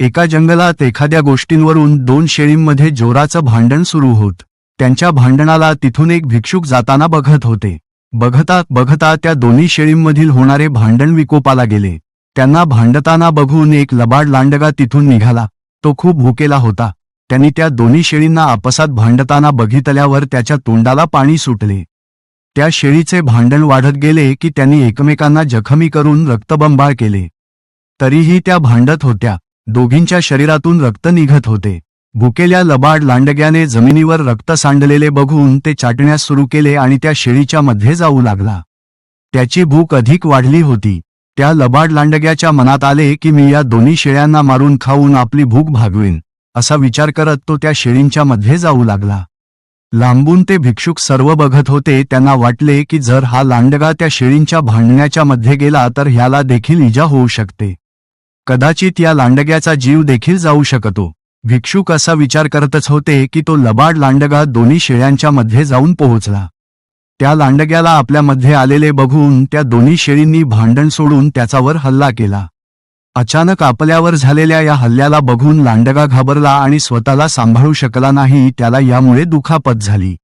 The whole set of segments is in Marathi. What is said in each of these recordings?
एका जंगलात एखाद्या गोष्टींवरून दोन शेळींमध्ये जोराचं भांडण सुरू होत. त्यांच्या भांडणाला तिथून एक भिक्षुक जाताना बघत होते. बघता बघता त्या दोन्ही शेळींमधील होणारे भांडण विकोपाला गेले. त्यांना भांडताना बघून एक लबाड लांडगा तिथून निघाला. तो खूप भुकेला होता. त्यांनी त्या दोन्ही शेळींना आपसात भांडताना बघितल्यावर त्याच्या तोंडाला पाणी सुटले. त्या शेळीचे भांडण वाढत गेले की त्यांनी एकमेकांना जखमी करून रक्तबंबाळ केले. तरीही त्या भांडत होत्या. दोघींच्या शरीरातून रक्त निघत होते. भुकेल्या लबाड लांडग्याने जमिनीवर रक्त सांडलेले बघून ते चाटण्यास सुरू केले आणि त्या शेळीच्या मध्ये जाऊ लागला. त्याची भूक अधिक वाढली होती. त्या लबाड लांडग्याच्या मनात आले की मी या दोन्ही शेळ्यांना मारून खाऊन आपली भूक भागवीन असा विचार करत तो त्या शेळींच्या मध्ये जाऊ लागला. लांबून ते भिक्षुक सर्व बघत होते त्यांना वाटले की जर हा लांडगा त्या शेळींच्या भांडण्याच्या मध्ये गेला तर ह्याला देखील इजा होऊ शकते. कदाचित या लांडग्याचा जीव देखील जाऊ शकतो. भिक्षुक असा विचार करतच होते की तो लबाड लांडगा दोन्ही शेळ्यांच्या मध्ये जाऊन पोहोचला. त्या लांडग्याला आपल्यामध्ये आलेले बघून त्या दोन्ही शेळींनी भांडण सोडून त्याच्यावर हल्ला केला. अचानक आपल्यावर झालेल्या या हल्ल्याला बघून लांडगा घाबरला आणि स्वतःला सांभाळू शकला नाही त्याला यामुळे दुखापत झाली.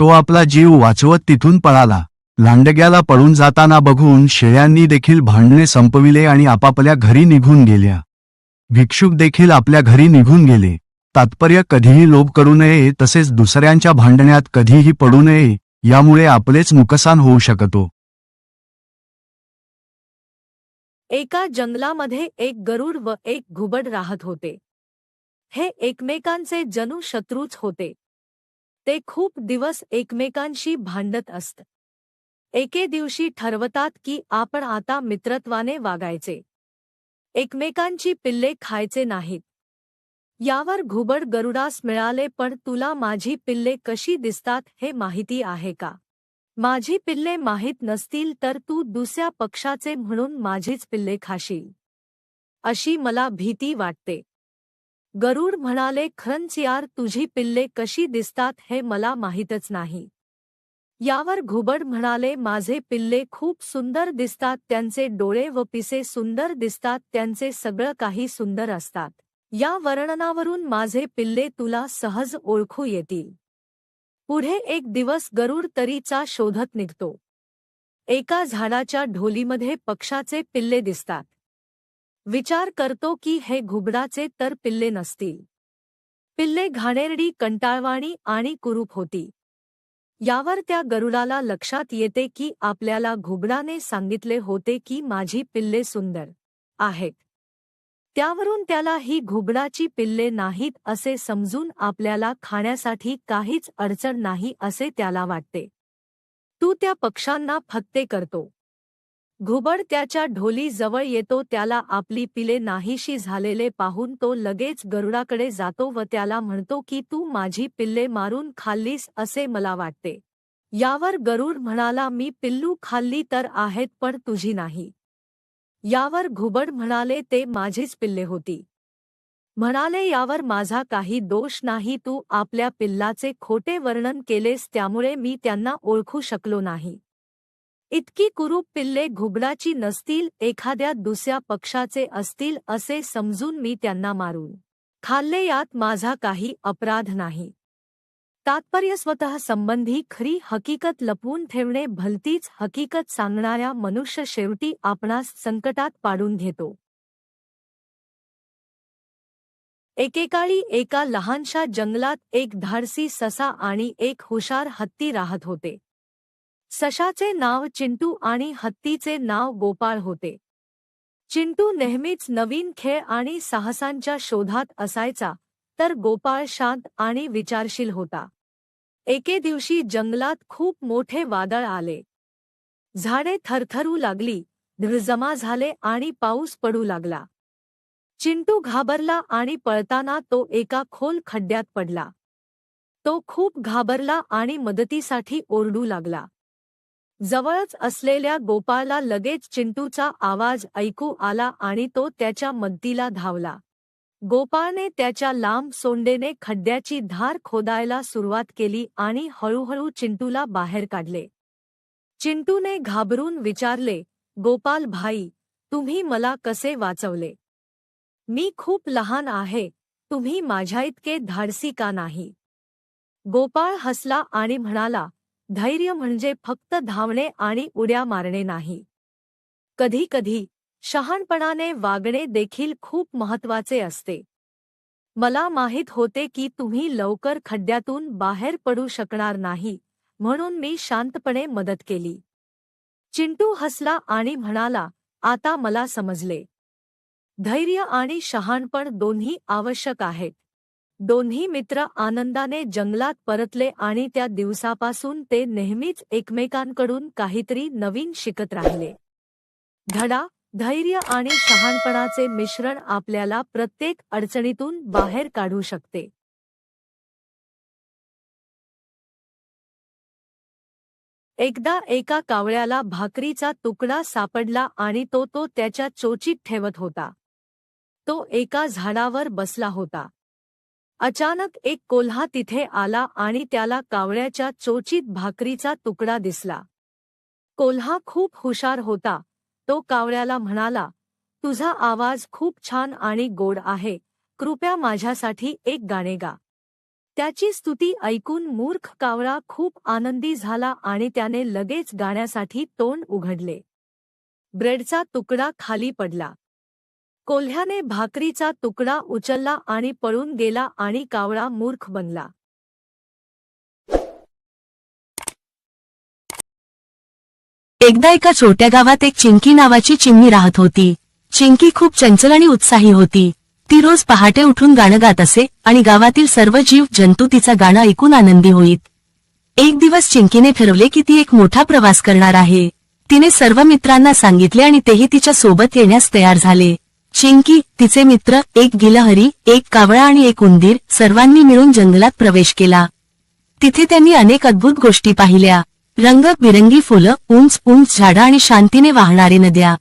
तो आपला जीव वाचवत तिथून पळाला. लांडग्याला पळून जाताना बघून शेळ्यांनी देखील भांडणे संपविले आणि आपापल्या घरी निघून गेल्या. भिक्षुक देखील आपल्या घरी निघून गेले. तात्पर्य कधीही लोभ करू नये तसेच दुसऱ्यांच्या भांडण्यात कधीही पडू नये यामुळे आपलेच नुकसान होऊ शकतो. एका जंगलामध्ये एक गरुड व एक घुबड राहत होते. हे एकमेकांचे जणू शत्रूच होते. ते खूप दिवस एकमेकांशी भांडत असत. एके दिवशी ठरवतात की आपण आता मित्रत्वाने वागायचे. एकमेकांची पिल्ले खायचे नाहीत. यावर घुबड गरुडास मिळाले पण तुला माझी पिल्ले कशी दिसतात हे माहिती आहे का? माझी पिल्ले माहीत नसतील तर तू दुसऱ्या पक्षाचे म्हणून माझीच पिल्ले खाशील. अशी मला भीती वाटते. गरुड म्हणाले खरंच यार तुझी पिल्ले कशी दिसतात हे मला माहीतच नाही. यावर घुबड म्हणाले माझे पिल्ले खूप सुंदर दिसतात त्यांचे डोळे व पिसे सुंदर दिसतात त्यांचे सगळं काही सुंदर असतात. या वर्णनावरून माझे पिल्ले तुला सहज ओळखू येतील. पुढे एक दिवस गरुड तरीचा शोधत निघतो. एका झाडाच्या ढोलीमध्ये पक्षाचे पिल्ले दिसतात. विचार करतो की हे घुबडाचे तर पिल्ले नसतील. पिल्ले घाणेरडी कंटाळवाणी आणि कुरूप होती. यावर त्या गरुडाला लक्षात येते की आपल्याला घुबडाने सांगितले होते की माझी पिल्ले सुंदर आहेत. त्यावरून त्याला ही घुबडाची पिल्ले नाहीत असे समजून आपल्याला खाण्यासाठी काहीच अडचण नाही असे त्याला वाटते. तू त्या पक्ष्यांना फत्ते करतो. घुबड त्याच्या ढोली जवळ येतो त्याला आपली पिले नाहीशी झालेले पाहून तो लगेच गरुडाकडे जातो व त्याला म्हणतो की तू माझी पिल्ले मारून खाल्लीस असे मला वाटते. यावर गरुड म्हणाला मी पिल्लू खाल्ली तर आहेत पण तुझी नाही. यावर घुबड म्हणाले ते माझीच पिल्ले होती. म्हणाले यावर माझा काही दोष नाही तू आपल्या पिल्लाचे खोटे वर्णन केलेस त्यामुळे मी त्यांना ओळखू शकलो नाही. इतकी कुरूप पिल्ले घुबडाची नसतील एखाद्या दुसऱ्या पक्षाचे असतील असे समजून मी त्यांना मारून खाल्ले यात माझा काही अपराध नाही. तात्पर्य स्वतः संबंधी खरी हकीकत लपवून ठेवणे भलतीच हकीकत सांगणाऱ्या मनुष्य शेवटी आपणास संकटात पाडून घेतो. एकेकाळी एका लहानशा जंगलात एक धाडसी ससा आणि एक हुशार हत्ती राहत होते. सशाचे नाव चिंटू आणि हत्तीचे नाव गोपाळ होते. चिंटू नेहमीच नवीन खेळ आणि साहसांच्या शोधात असायचा तर गोपाळ शांत आणि विचारशील होता. एके दिवशी जंगलात खूप मोठे वादळ आले. झाडे थरथरू लागली धृजमा जमा झाले आणि पाऊस पडू लागला. चिंटू घाबरला आणि पळताना तो एका खोल खड्ड्यात पडला. तो खूप घाबरला आणि मदतीसाठी ओरडू लागला. जवळच असलेल्या गोपाळला लगेच चिंटूचा आवाज ऐकू आला आणि तो त्याच्या मदतीला धावला. गोपाळने त्याच्या लांब सोंडेने खड्ड्याची धार खोदायला सुरुवात केली आणि हळूहळू चिंटूला बाहेर काढले. चिंटूने घाबरून विचारले गोपाल भाई तुम्ही मला कसे वाचवले? मी खूप लहान आहे तुम्ही माझ्या इतके धाडसी का नाही? गोपाळ हसला आणि म्हणाला धैर्य म्हणजे फक्त धावणे आणि उड्या मारणे नाही. कधी कधी शहाणपणाने वागणे देखील खूप महत्त्वाचे असते. मला माहीत होते की तुम्ही लवकर खड्ड्यातून बाहेर पडू शकणार नाही म्हणून मी शांतपणे मदत केली. चिंटू हसला आणि म्हणाला आता मला समजले. धैर्य आणि शहाणपण दोन्ही आवश्यक आहेत. दोन्ही मित्र आनंदाने जंगलात परतले आणि त्या दिवसापासून ते नेहमीच एकमेकांकडून काहीतरी नवीन शिकत राहिले. धडा धैर्य आणि शहाणपणाचे मिश्रण आपल्याला प्रत्येक अडचणीतून बाहेर काढू शकते. एकदा एका कावळ्याला भाकरीचा तुकडा सापडला आणि तो तो त्याच्या चोचीत ठेवत होता. तो एका झाडावर बसला होता. अचानक एक कोल्हा तिथे आला आणि त्याला कावळ्याच्या चोचीत भाकरीचा तुकडा दिसला. कोल्हा खूप हुशार होता. तो कावळ्याला म्हणाला तुझा आवाज खूप छान आणि गोड आहे. कृपया माझ्यासाठी एक गाणे गा. त्याची स्तुती ऐकून मूर्ख कावळा खूप आनंदी झाला आणि त्याने लगेच गाण्यासाठी तोंड उघडले. ब्रेडचा तुकडा खाली पडला. कोल्ह्याने भाकरीचा तुकडा उचलला आणि पळून गेला आणि कावळा मूर्ख बनला. एकदा एका छोट्या गावात एक चिंकी नावाची चिमणी राहत होती. चिंकी खूप चंचल आणि उत्साही होती. ती रोज पहाटे उठून गाणं गात असे आणि गावातील सर्व जीव जंतू तिचा गाणं ऐकून आनंदी होईत. एक दिवस चिंकीने ठरवले की ती एक मोठा प्रवास करणार आहे. तिने सर्व मित्रांना सांगितले आणि तेही तिच्या सोबत येण्यास तयार झाले. चिंकी तिचे मित्र एक गिलहरी एक कावळा आणि एक उंदीर सर्वांनी मिळून जंगलात प्रवेश केला. तिथे त्यांनी अनेक अद्भुत गोष्टी पाहिल्या. रंगबिरंगी फुलं उंच उंच झाडं आणि शांतीने वाहणारे नद्या.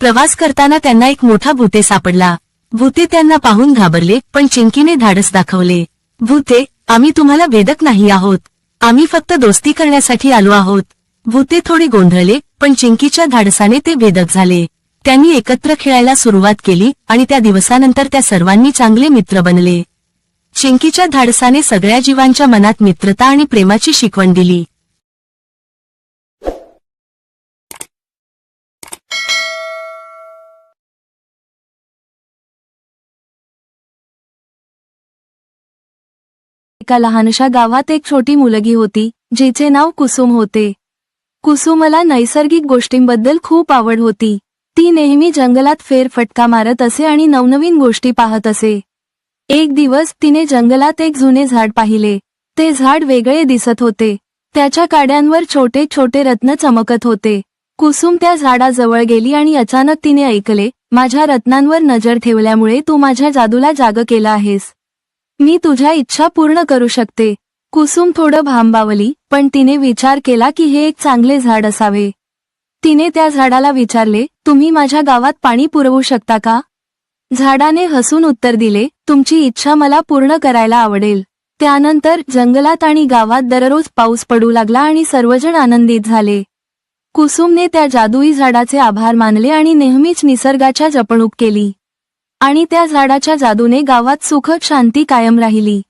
प्रवास करताना त्यांना एक मोठा भूते सापडला. भूते त्यांना पाहून घाबरले पण चिंकीने धाडस दाखवले. भूते आम्ही तुम्हाला भेदक नाही आहोत. आम्ही फक्त दोस्ती करण्यासाठी आलो आहोत. भूते थोडे गोंधळले पण चिंकीच्या धाडसाने ते भेदक झाले. त्यांनी एकत्र खेळायला सुरुवात केली आणि त्या दिवसानंतर त्या सर्वांनी चांगले मित्र बनले. चिंकीच्या धाडसाने सगळ्या जीवांच्या मनात मित्रता आणि प्रेमाची शिकवण दिली. एका लहानशा गावात एक छोटी मुलगी होती जिचे नाव कुसुम होते. कुसुमला नैसर्गिक गोष्टींबद्दल खूप आवड होती. ती नेहमी जंगलात फेरफटका मारत असे आणि नवनवीन गोष्टी पाहत असे. एक दिवस तिने जंगलात एक जुने झाड पाहिले. ते झाड वेगळे दिसत होते. त्याच्या काड्यांवर छोटे छोटे रत्न चमकत होते. कुसुम त्या झाडाजवळ गेली आणि अचानक तिने ऐकले माझ्या रत्नांवर नजर ठेवल्यामुळे तू माझ्या जादूला जाग केला आहेस. मी तुझ्या इच्छा पूर्ण करू शकते. कुसुम थोडं भांबावली पण तिने विचार केला की हे एक चांगले झाड असावे. तिने त्या झाडाला विचारले तुम्ही माझ्या गावात पाणी पुरवू शकता का? झाडाने हसून उत्तर दिले तुमची इच्छा मला पूर्ण करायला आवडेल. त्यानंतर जंगलात आणि गावात दररोज पाऊस पडू लागला आणि सर्वजण आनंदित झाले. कुसुमने त्या जादुई झाडाचे आभार मानले आणि नेहमीच निसर्गाच्या जपणूक केली. आणि त्या झाडाच्या जादूने गावात सुखद शांती कायम राहिली.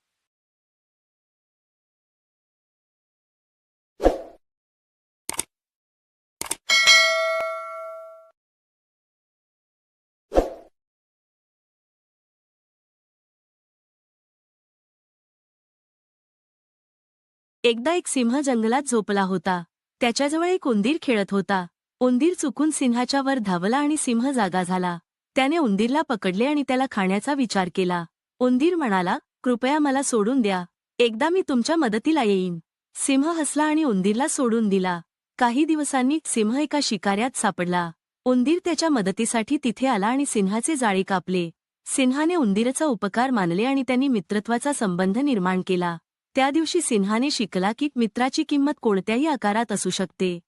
एकदा एक सिंह जंगलात झोपला होता. त्याच्याजवळ एक उंदीर खेळत होता. उंदीर चुकून सिंहाच्या वर धावला आणि सिंह जागा झाला. त्याने उंदीरला पकडले आणि त्याला खाण्याचा विचार केला. उंदीर म्हणाला कृपया मला सोडून द्या. एकदा मी तुमच्या मदतीला येईन. सिंह हसला आणि उंदीरला सोडून दिला. काही दिवसांनी सिंह एका शिकाऱ्यात सापडला. उंदीर त्याच्या मदतीसाठी तिथे आला आणि सिंहाचे जाळे कापले. सिंहाने उंदीरचा उपकार मानले आणि त्यांनी मित्रत्वाचा संबंध निर्माण केला. त्या दिवशी सिन्हाने शिकला की मित्राची किंमत कोणत्याही आकारात असू शकते.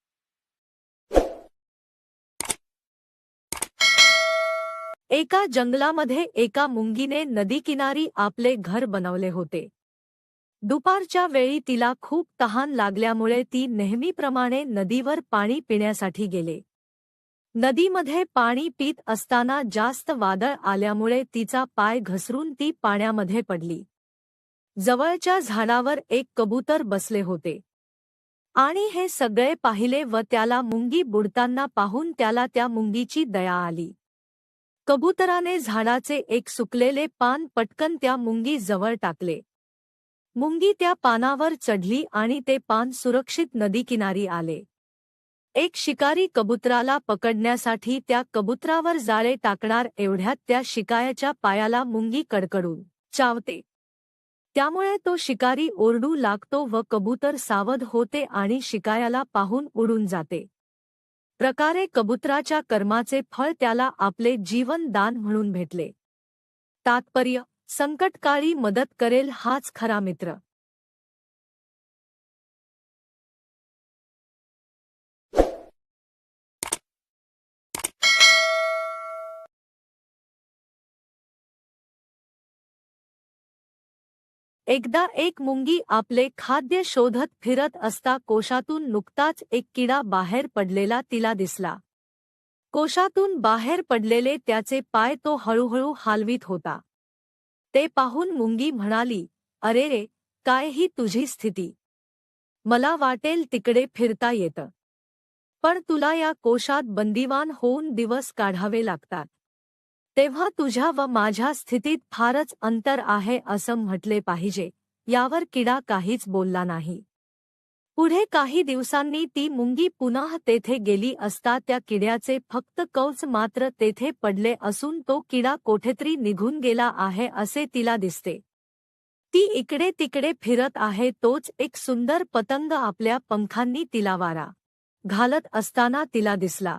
एका जंगलामध्ये एका मुंगीने नदीकिनारी आपले घर बनवले होते. दुपारच्या वेळी तिला खूप तहान लागल्यामुळे ती नेहमीप्रमाणे नदीवर पाणी पिण्यासाठी गेले. नदीमध्ये पाणी पित असताना जास्त वादळ आल्यामुळे तिचा पाय घसरून ती पाण्यामध्ये पडली. जवळच्या झाडावर एक कबूतर बसले होते. आणि हे सगळे पाहिले व त्याला मुंगी बुडताना पाहून त्याला त्या मुंगीची दया आली. कबुतराने झाडाचे एक सुकलेले पान पटकन त्या मुंगी जवळ टाकले. मुंगी त्या पानावर चढली आणि ते पान सुरक्षित नदीकिनारी आले. एक शिकारी कबुतराला पकडण्यासाठी त्या कबुतरावर जाळे टाकणार एवढ्यात त्या शिकायाच्या पायाला मुंगी कडकडून चावते. त्यामुळे तो शिकारी ओरडू लागतो व कबूतर सावध होते आणि शिकायाला पाहून उडून जाते. प्रकारे कबुतराच्या कर्माचे फळ त्याला आपले जीवन दान म्हणून भेटले. तात्पर्य संकटकाळी मदत करेल हाच खरा मित्र. एकदा एक मुंगी आपले खाद्य शोधत फिरत असता कोशातून नुकताच एक किडा बाहेर पडलेला तिला दिसला. कोशातून बाहेर पडलेले त्याचे पाय तो हळूहळू हालवीत होता. ते पाहून मुंगी म्हणाली अरे रे काय ही तुझी स्थिती? मला वाटेल तिकडे फिरता येतं. पण तुला या कोशात बंदिवान होऊन दिवस काढावे लागतात. तेव्हा तुझ्या व माझ्या स्थितीत फारच अंतर आहे असं म्हटले पाहिजे. यावर किडा काहीच बोलला नाही. पुढे काही दिवसांनी ती मुंगी पुन्हा तेथे गेली असता त्या किड्याचे फक्त कौच मात्र तेथे पडले असून तो किडा कोठेतरी निघून गेला आहे असे तिला दिसते. ती इकडे तिकडे फिरत आहे तोच एक सुंदर पतंग आपल्या पंखांनी तिला वारा. घालत असताना तिला दिसला.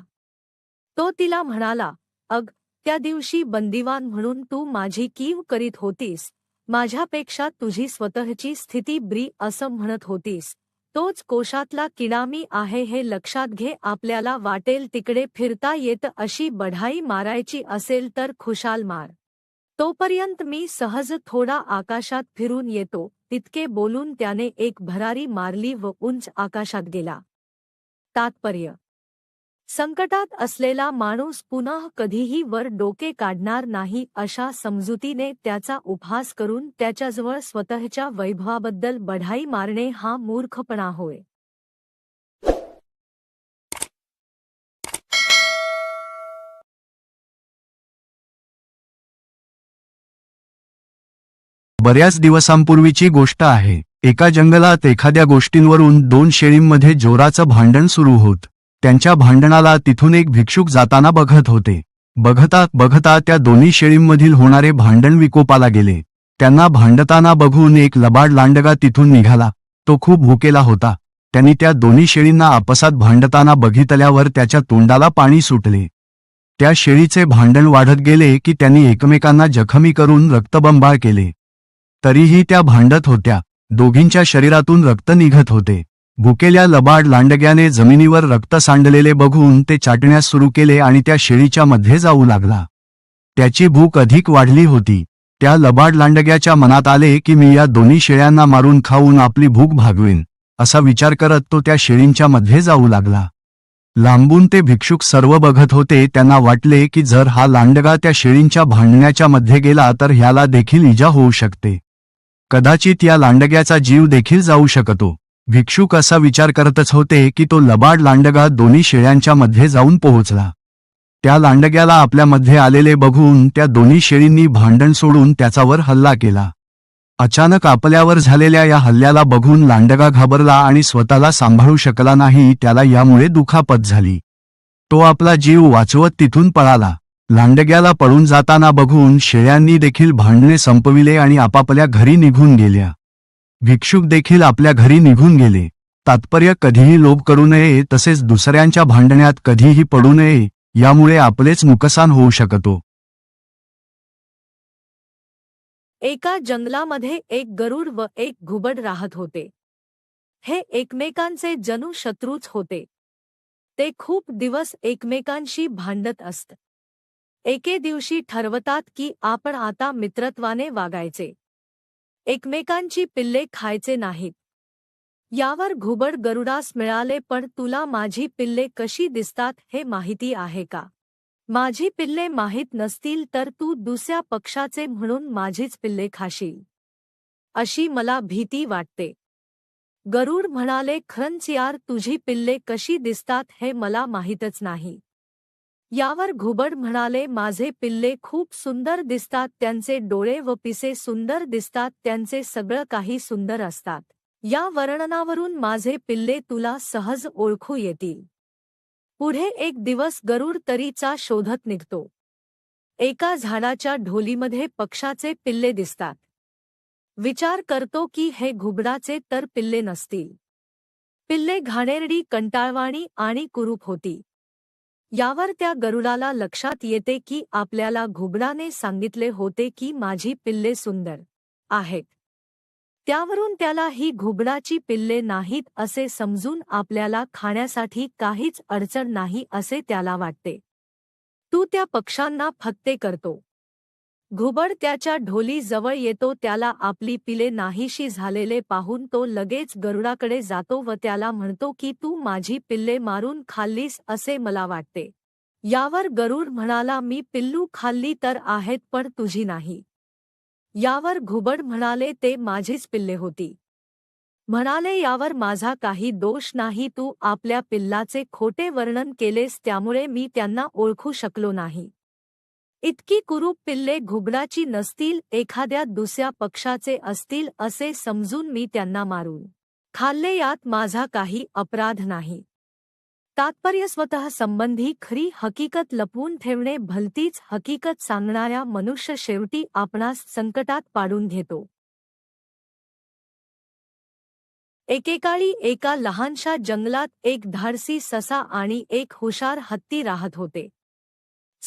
तो तिला म्हणाला अग त्या दिवशी बंदिवान म्हणून तू माझी कीव करीत होतीस. माझ्यापेक्षा तुझी स्वतःची स्थिती ब्री असं म्हणत होतीस. तोच कोशातला किडामी आहे हे लक्षात घे. आपल्याला वाटेल तिकडे फिरता येत अशी बढाई मारायची असेल तर खुशाल मार. तोपर्यंत मी सहज थोडा आकाशात फिरून येतो. तितके बोलून त्याने एक भरारी मारली व उंच आकाशात गेला. तात्पर्य संकटात असलेला माणूस पुन्हा कधीही वर डोके काढणार नाही अशा समजुतीने त्याचा उपहास करून त्याच्याजवळ स्वतःच्या वैभवाबद्दल बढाई मारणे हा मूर्खपणा होय. बऱ्याच दिवसांपूर्वीची गोष्ट आहे. एका जंगलात एखाद्या गोष्टींवरून दोन शेळींमध्ये जोराचं भांडण सुरू होत. त्यांच्या भांडणाला तिथून एक भिक्षुक जाताना बघत होते. बघता बघता त्या दोन्ही शेळींमधील होणारे भांडण विकोपाला गेले. त्यांना भांडताना बघून एक लबाड लांडगा तिथून निघाला. तो खूप भुकेला होता. त्यांनी त्या दोन्ही शेळींना आपसात भांडताना बघितल्यावर त्याच्या तोंडाला पाणी सुटले. त्या शेळीचे भांडण वाढत गेले की त्यांनी एकमेकांना जखमी करून रक्तबंबाळ केले. तरीही त्या भांडत होत्या. दोघींच्या शरीरातून रक्त निघत होते. भुकेल्या लबाड लांडग्याने जमिनीवर रक्त सांडलेले बघून ते चाटण्यास सुरू केले आणि त्या शेळीच्या मध्ये जाऊ लागला. त्याची भूक अधिक वाढली होती. त्या लबाड लांडग्याच्या मनात आले की मी या दोन्ही शेळ्यांना मारून खाऊन आपली भूक भागवीन असा विचार करत तो त्या शेळींच्या मध्ये जाऊ लागला. लांबून ते भिक्षुक सर्व बघत होते त्यांना वाटले की जर हा लांडगा त्या शेळींच्या भांडण्याच्या मध्ये गेला तर ह्याला देखील इजा होऊ शकते. कदाचित या लांडग्याचा जीव देखील जाऊ शकतो. भिक्षुक असा विचार करतच होते की तो लबाड लांडगा दोन्ही शेळ्यांच्या मध्ये जाऊन पोहोचला. त्या लांडग्याला आपल्यामध्ये आलेले बघून त्या दोन्ही शेळींनी भांडण सोडून त्याच्यावर हल्ला केला. अचानक आपल्यावर झालेल्या या हल्ल्याला बघून लांडगा घाबरला आणि स्वतःला सांभाळू शकला नाही त्याला यामुळे दुखापत झाली. तो आपला जीव वाचवत तिथून पळाला. लांडग्याला पळून जाताना बघून शेळ्यांनी देखील भांडणे संपविले आणि आपापल्या घरी निघून गेल्या. भिक्षुक देखील आपल्या घरी निघून गेले. तात्पर्य कधीही लोभ करू नये तसेच दुसऱ्यांच्या भांडण्यात कधीही पडू नये यामुळे आपलेच नुकसान होऊ शकतो. एका जंगलामध्ये एक गरुड व एक घुबड राहत होते. हे एकमेकांचे जणू शत्रूच होते. ते खूप दिवस एकमेकांशी भांडत असत. एके दिवशी ठरवतात की आपण आता मित्रत्वाने वागायचे. एकमेकांची पिल्ले खायचे नाहीत. यावर घुबड गरुडास मिळाले पण तुला माझी पिल्ले कशी दिसतात हे माहिती आहे का? माझी पिल्ले माहीत नसतील तर तू दुसऱ्या पक्षाचे म्हणून माझीच पिल्ले खाशील. अशी मला भीती वाटते. गरुड म्हणाले खरंच यार तुझी पिल्ले कशी दिसतात हे मला माहीतच नाही. यावर घुबड म्हणाले माझे पिल्ले खूप सुंदर दिसतात त्यांचे डोळे व पिसे सुंदर दिसतात त्यांचे सगळं काही सुंदर असतात. या वर्णनावरून माझे पिल्ले तुला सहज ओळखू येतील. पुढे एक दिवस गरुड तरीचा शोधत निघतो. एका झाडाच्या ढोलीमध्ये पक्षाचे पिल्ले दिसतात. विचार करतो की हे घुबडाचे तर पिल्ले नसतील. पिल्ले घाणेरडी कंटाळवाणी आणि कुरूप होती. यावर त्या गरुडाला लक्षात येते की आपल्याला घुबडाने सांगितले होते की माझी पिल्ले सुंदर आहेत. त्यावरून त्याला ही घुबडाची पिल्ले नाहीत असे समजून आपल्याला खाण्यासाठी काहीच अडचण नाही असे त्याला वाटते. तू त्या पक्ष्यांना फक्ते करतो. घुबड त्याच्या ढोली जवळ येतो त्याला आपली पिले नाहीशी झालेले पाहून तो लगेच गरुडाकडे जातो व त्याला म्हणतो की तू माझी पिल्ले मारून खाल्लीस असे मला वाटते. यावर गरुड म्हणाला मी पिल्लू खाल्ली तर आहेत पण तुझी नाही. यावर घुबड म्हणाले ते माझीच पिल्ले होती. म्हणाले यावर माझा काही दोष नाही तू आपल्या पिल्लाचे खोटे वर्णन केलेस त्यामुळे मी त्यांना ओळखू शकलो नाही. इतकी कुरूप पिल्ले घुबडाची नसतील एखाद्या दुसऱ्या पक्षाचे असतील असे समजून मी त्यांना मारून खाल्ले यात माझा काही अपराध नाही. तात्पर्य स्वतः संबंधी खरी हकीकत लपवून ठेवणे भलतीच हकीकत सांगणाऱ्या मनुष्य शेवटी आपणास संकटात पाडून घेतो. एकेकाळी एका लहानशा जंगलात एक धाडसी ससा आणि एक हुशार हत्ती राहत होते.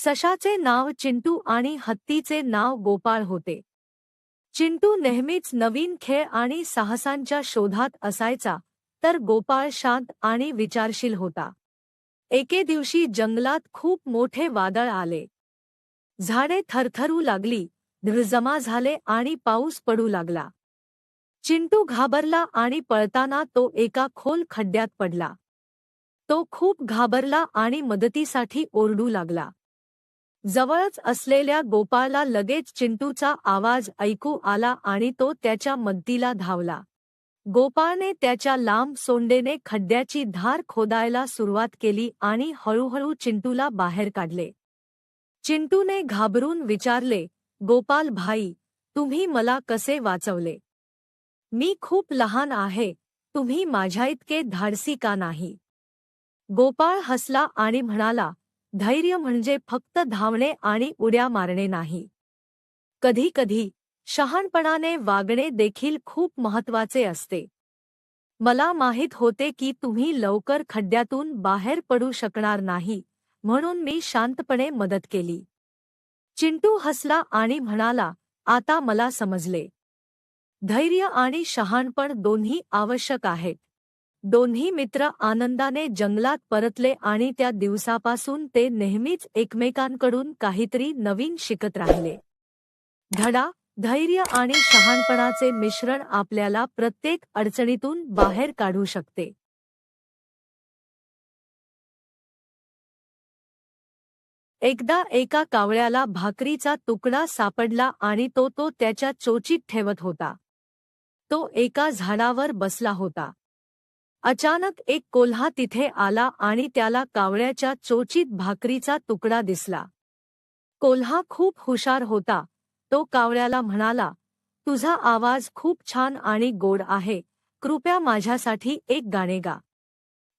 सशाचे नाव चिंटू आणि हत्तीचे नाव गोपाळ होते. चिंटू नेहमीच नवीन खेळ आणि साहसांच्या शोधात असायचा तर गोपाळ शांत आणि विचारशील होता. एके दिवशी जंगलात खूप मोठे वादळ आले. झाडे थरथरू लागली धृजमा जमा झाले आणि पाऊस पडू लागला. चिंटू घाबरला आणि पळताना तो एका खोल खड्ड्यात पडला. तो खूप घाबरला आणि मदतीसाठी ओरडू लागला. जवळच असलेल्या गोपाळला लगेच चिंटूचा आवाज ऐकू आला आणि तो त्याच्या मदतीला धावला. गोपाळने त्याच्या लांब सोंडेने खड्ड्याची धार खोदायला सुरुवात केली आणि हळूहळू चिंटूला बाहेर काढले. चिंटूने घाबरून विचारले गोपाल भाई तुम्ही मला कसे वाचवले? मी खूप लहान आहे तुम्ही माझ्या इतके धाडसी का नाही? गोपाळ हसला आणि म्हणाला धैर्य म्हणजे फक्त धावणे आणि उड्या मारणे नाही. कधी कधी शहाणपणाने वागणे देखील खूप महत्त्वाचे असते. मला माहीत होते की तुम्ही लवकर खड्ड्यातून बाहेर पडू शकणार नाही म्हणून मी शांतपणे मदत केली. चिंटू हसला आणि म्हणाला आता मला समजले. धैर्य आणि शहाणपण दोन्ही आवश्यक आहेत. दोन्ही मित्र आनंदाने जंगलात परतले आणि त्या दिवसापासून ते नेहमीच एकमेकांकडून काहीतरी नवीन शिकत राहिले. धडा धैर्य आणि शहाणपणाचे मिश्रण आपल्याला प्रत्येक अडचणीतून बाहेर काढू शकते. एकदा एका कावळ्याला भाकरीचा तुकडा सापडला आणि तो तो त्याच्या चोचीत ठेवत होता. तो एका झाडावर बसला होता. अचानक एक कोल्हा तिथे आला आणि त्याला कावळ्याच्या चोचीत भाकरीचा तुकडा दिसला. कोल्हा खूप हुशार होता. तो कावळ्याला म्हणाला तुझा आवाज खूप छान आणि गोड आहे. कृपया माझ्यासाठी एक गाणे गा.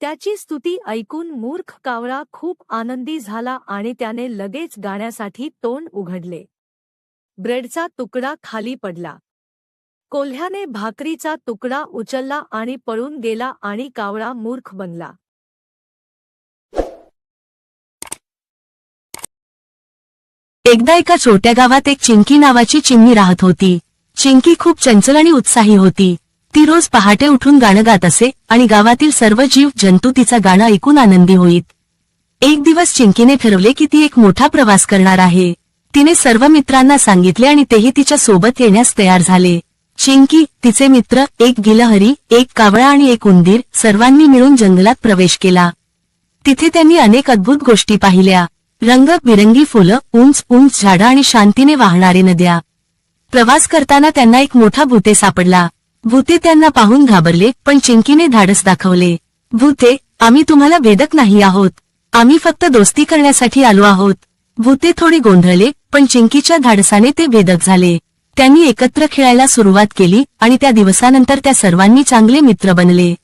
त्याची स्तुती ऐकून मूर्ख कावळा खूप आनंदी झाला आणि त्याने लगेच गाण्यासाठी तोंड उघडले. ब्रेडचा तुकडा खाली पडला. कोल्ह्याने भाकरीचा तुकडा उचलला आणि पळून गेला आणि कावळा मूर्ख बनला. एकदा एका छोट्या गावात एक चिंकी नावाची चिमणी राहत होती. चिंकी खूप चंचल आणि उत्साही होती. ती रोज पहाटे उठून गाणं गात असे आणि गावातील सर्व जीव जंतू तिचा गाणं ऐकून आनंदी होईत. एक दिवस चिंकीने ठरवले की ती एक मोठा प्रवास करणार आहे. तिने सर्व मित्रांना सांगितले आणि तेही तिच्या सोबत येण्यास तयार झाले. चिंकी तिचे मित्र एक गिलहरी एक कावळा आणि एक उंदीर सर्वांनी मिळून जंगलात प्रवेश केला. तिथे त्यांनी अनेक अद्भुत गोष्टी पाहिल्या. रंगबिरंगी फुलं उंच उंच झाडं आणि शांतीने वाहणारे नद्या. प्रवास करताना त्यांना एक मोठा भूते सापडला. भूते त्यांना पाहून घाबरले पण चिंकीने धाडस दाखवले. भूते आम्ही तुम्हाला भेदक नाही आहोत. आम्ही फक्त दोस्ती करण्यासाठी आलो आहोत. भूते थोडे गोंधळले पण चिंकीच्या धाडसाने ते भेदक झाले. त्यांनी एकत्र खेळायला सुरुवात केली आणि त्या दिवसानंतर त्या सर्वांनी चांगले मित्र बनले.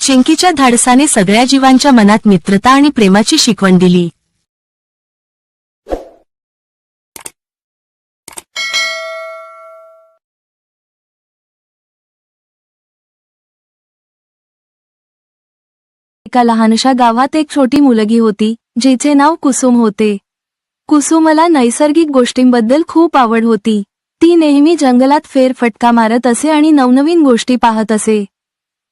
चिंकीच्या धाडसाने सगळ्या जीवांच्या मनात मित्रता आणि प्रेमाची शिकवण दिली. एका लहानशा गावात एक छोटी मुलगी होती जिचे नाव कुसुम होते. कुसुमला नैसर्गिक गोष्टींबद्दल खूप आवड होती. ती नेहमी जंगलात फेरफटका मारत असे आणि नवनवीन गोष्टी पाहत असे.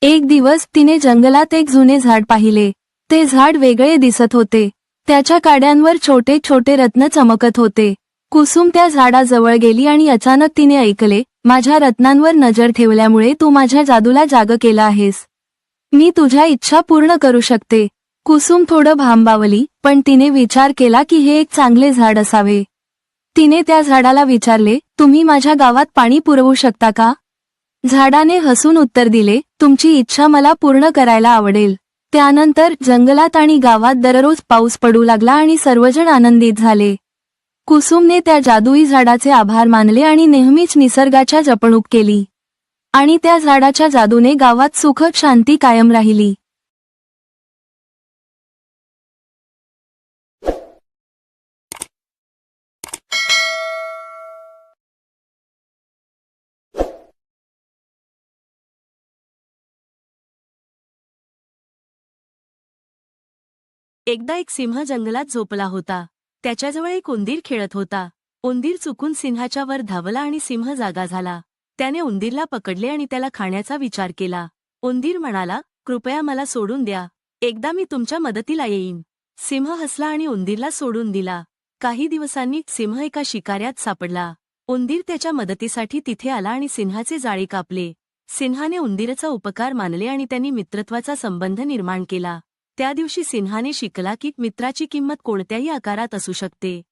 एक दिवस तिने जंगलात एक जुने झाड पाहिले. ते झाड वेगळे दिसत होते. त्याच्या काड्यांवर छोटे छोटे रत्न चमकत होते. कुसुम त्या झाडाजवळ गेली आणि अचानक तिने ऐकले माझ्या रत्नांवर नजर ठेवल्यामुळे तू माझ्या जादूला जाग केला आहेस. मी तुझ्या इच्छा पूर्ण करू शकते. कुसुम थोडं भांबावली पण तिने विचार केला की हे एक चांगले झाड असावे. तिने त्या झाडाला विचारले तुम्ही माझ्या गावात पाणी पुरवू शकता का? झाडाने हसून उत्तर दिले तुमची इच्छा मला पूर्ण करायला आवडेल. त्यानंतर जंगलात आणि गावात दररोज पाऊस पडू लागला आणि सर्वजण आनंदित झाले. कुसुमने त्या जादुई झाडाचे आभार मानले आणि नेहमीच निसर्गाच्या जपणूक केली. आणि त्या झाडाच्या जादूने गावात सुखद शांती कायम राहिली. एकदा एक सिंह जंगलात झोपला होता. त्याच्याजवळ एक उंदीर खेळत होता. उंदीर चुकून सिंहाच्या वर धावला आणि सिंह जागा झाला. त्याने उंदीरला पकडले आणि त्याला खाण्याचा विचार केला. उंदीर म्हणाला कृपया मला सोडून द्या. एकदा मी तुमच्या मदतीला येईन. सिंह हसला आणि उंदीरला सोडून दिला. काही दिवसांनी सिंह एका शिकाऱ्यात सापडला. उंदीर त्याच्या मदतीसाठी तिथे आला आणि सिंहाचे जाळे कापले. सिंहाने उंदीरचा उपकार मानले आणि त्यांनी मित्रत्वाचा संबंध निर्माण केला. त्या दिवशी सिन्हाने शिकला की मित्राची किंमत कोणत्याही आकारात असू शकते.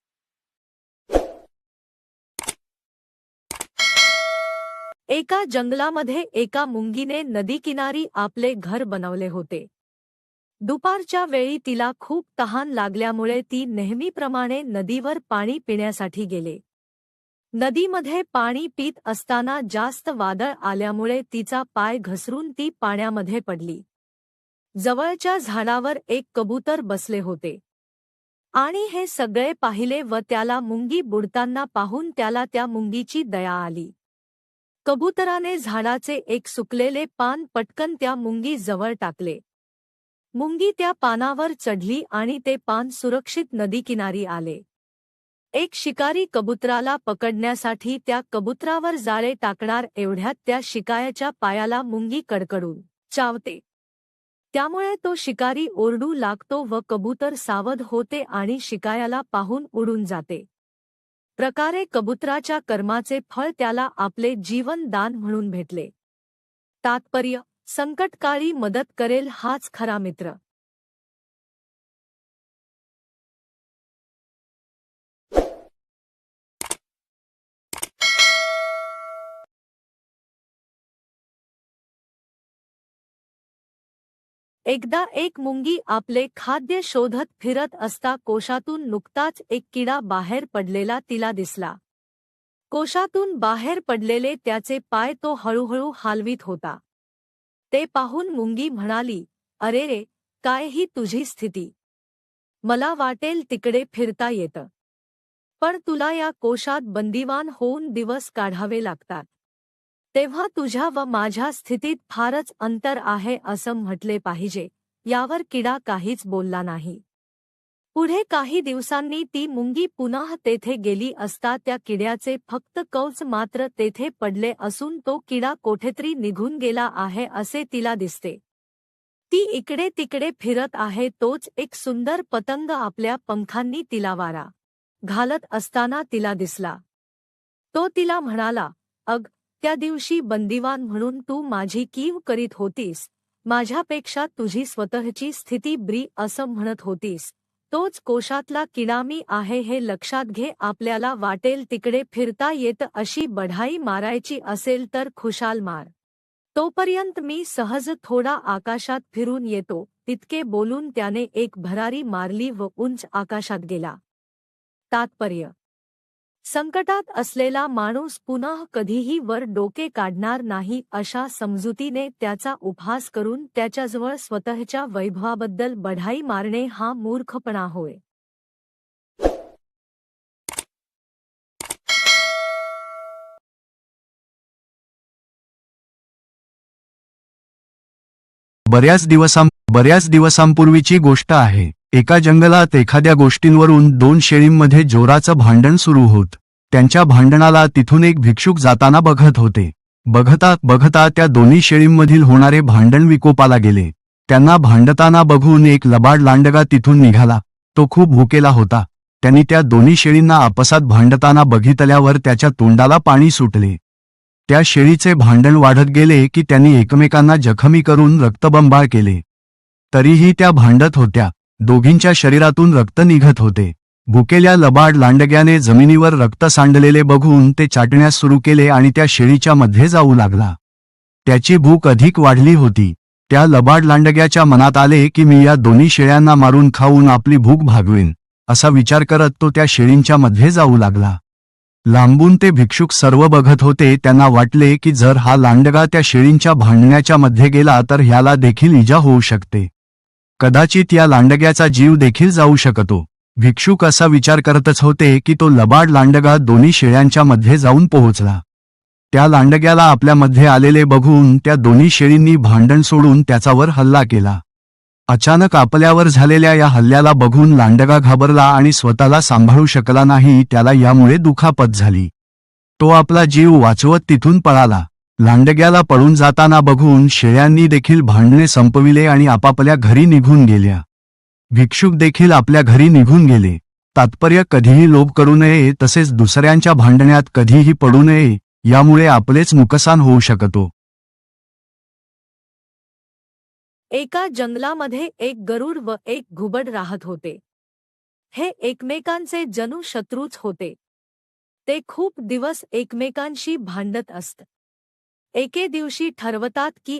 एका जंगलामध्ये एका मुंगीने नदीकिनारी आपले घर बनवले होते. दुपारच्या वेळी तिला खूप तहान लागल्यामुळे ती नेहमीप्रमाणे नदीवर पाणी पिण्यासाठी गेले. नदीमध्ये पाणी पीत असताना जास्त वादळ आल्यामुळे तिचा पाय घसरून ती पाण्यामध्ये पडली. जवळच्या झाडावर एक कबूतर बसले होते. आणि हे सगळे पाहिले व त्याला मुंगी बुडताना पाहून त्याला त्या मुंगीची दया आली. कबुतराने झाडाचे एक सुकलेले पान पटकन त्या मुंगी जवळ टाकले. मुंगी त्या पानावर चढली आणि ते पान सुरक्षित नदीकिनारी आले. एक शिकारी कबुतराला पकडण्यासाठी त्या कबुतरावर जाळे टाकणार एवढ्यात त्या शिकायाच्या पायाला मुंगी कडकडून चावते. त्यामुळे तो शिकारी ओरडू लागतो व कबूतर सावध होते आणि शिकायाला पाहून उडून जाते. प्रकारे कबुतराच्या कर्माचे फळ त्याला आपले जीवन दान म्हणून भेटले. तात्पर्य संकटकाळी मदत करेल हाच खरा मित्र. एकदा एक मुंगी आपले खाद्य शोधत फिरत असता कोशातून नुकताच एक किडा बाहेर पडलेला तिला दिसला. कोशातून बाहेर पडलेले त्याचे पाय तो हळूहळू हालवीत होता. ते पाहून मुंगी म्हणाली अरे रे काय ही तुझी स्थिती? मला वाटेल तिकडे फिरता येतं. पण तुला या कोशात बंदिवान होऊन दिवस काढावे लागतात. तेव्हा तुझ्या व माझ्या स्थितीत फारच अंतर आहे असं म्हटले पाहिजे. यावर किडा काहीच बोलला नाही. पुढे काही दिवसांनी ती मुंगी पुन्हा तेथे गेली असता त्या किड्याचे फक्त कौच मात्र तेथे पडले असून तो किडा कोठेतरी निघून गेला आहे असे तिला दिसते. ती इकडे तिकडे फिरत आहे तोच एक सुंदर पतंग आपल्या पंखांनी तिला वारा. घालत असताना तिला दिसला. तो तिला म्हणाला अग त्या दिवशी बंदिवान म्हणून तू माझी कीव करीत होतीस. माझ्यापेक्षा तुझी स्वतःची स्थिती ब्री असं म्हणत होतीस. तोच कोशातला किडामी आहे हे लक्षात घे. आपल्याला वाटेल तिकडे फिरता येत अशी बढाई मारायची असेल तर खुशाल मार. तोपर्यंत मी सहज थोडा आकाशात फिरून येतो. तितके बोलून त्याने एक भरारी मारली व उंच आकाशात गेला. तात्पर्य संकटात असलेला माणूस पुन्हा कधीही वर डोके काढणार नाही अशा समजुतीने त्याचा उपहास करून त्याच्याजवळ स्वतःच्या वैभवाबद्दल बढाई मारणे हा मूर्खपणा होय. बऱ्याच दिवसां बऱ्याच दिवसांपूर्वीची गोष्ट आहे. एका जंगलात एखाद्या गोष्टींवरून दोन शेळींमध्ये जोराचं भांडण सुरू होत. त्यांच्या भांडणाला तिथून एक भिक्षुक जाताना बघत होते. बघता बघता त्या दोन्ही शेळींमधील होणारे भांडण विकोपाला गेले. त्यांना भांडताना बघून एक लबाड लांडगा तिथून निघाला. तो खूप भुकेला होता. त्यांनी त्या दोन्ही शेळींना आपसात भांडताना बघितल्यावर त्याच्या तोंडाला पाणी सुटले. त्या शेळीचे भांडण वाढत गेले की त्यांनी एकमेकांना जखमी करून रक्तबंबाळ केले. तरीही त्या भांडत होत्या. दोघींच्या शरीरातून रक्त निघत होते. भुकेल्या लबाड लांडग्याने जमिनीवर रक्त सांडलेले बघून ते चाटण्यास सुरू केले आणि त्या शेळीच्या मध्ये जाऊ लागला. त्याची भूक अधिक वाढली होती. त्या लबाड लांडग्याच्या मनात आले की मी या दोन्ही शेळ्यांना मारून खाऊन आपली भूक भागवेन असा विचार करत तो त्या शेळींच्या मध्ये जाऊ लागला. लांबून ते भिक्षुक सर्व बघत होते त्यांना वाटले की जर हा लांडगा त्या शेळींच्या भांडण्याच्या मध्ये गेला तर ह्याला देखील इजा होऊ शकते. कदाचित या लांडग्याचा जीव देखील जाऊ शकतो. भिक्षुक असा विचार करतच होते की तो लबाड लांडगा दोन्ही शेळ्यांच्या मध्ये जाऊन पोहोचला. त्या लांडग्याला आपल्यामध्ये आलेले बघून त्या दोन्ही शेळींनी भांडण सोडून त्याच्यावर हल्ला केला. अचानक आपल्यावर झालेल्या या हल्ल्याला बघून लांडगा घाबरला आणि स्वतःला सांभाळू शकला नाही त्याला यामुळे दुखापत झाली. तो आपला जीव वाचवत तिथून पळाला. लांडग्याला पळून जाताना बघून शेळ्यांनी देखील भांडणे संपविले आणि आपापल्या घरी निघून गेल्या. भिक्षुक देखील आपल्या घरी निघून गेले. तात्पर्य कधीही लोभ करू नये तसेच दुसऱ्यांच्या भांडण्यात कधीही पडू नये यामुळे आपलेच नुकसान होऊ शकतो. एका जंगलामध्ये एक गरुड व एक घुबड राहत होते. हे एकमेकांचे जणू शत्रूच होते. ते खूप दिवस एकमेकांशी भांडत असत. एके दिवशी ठरवतात की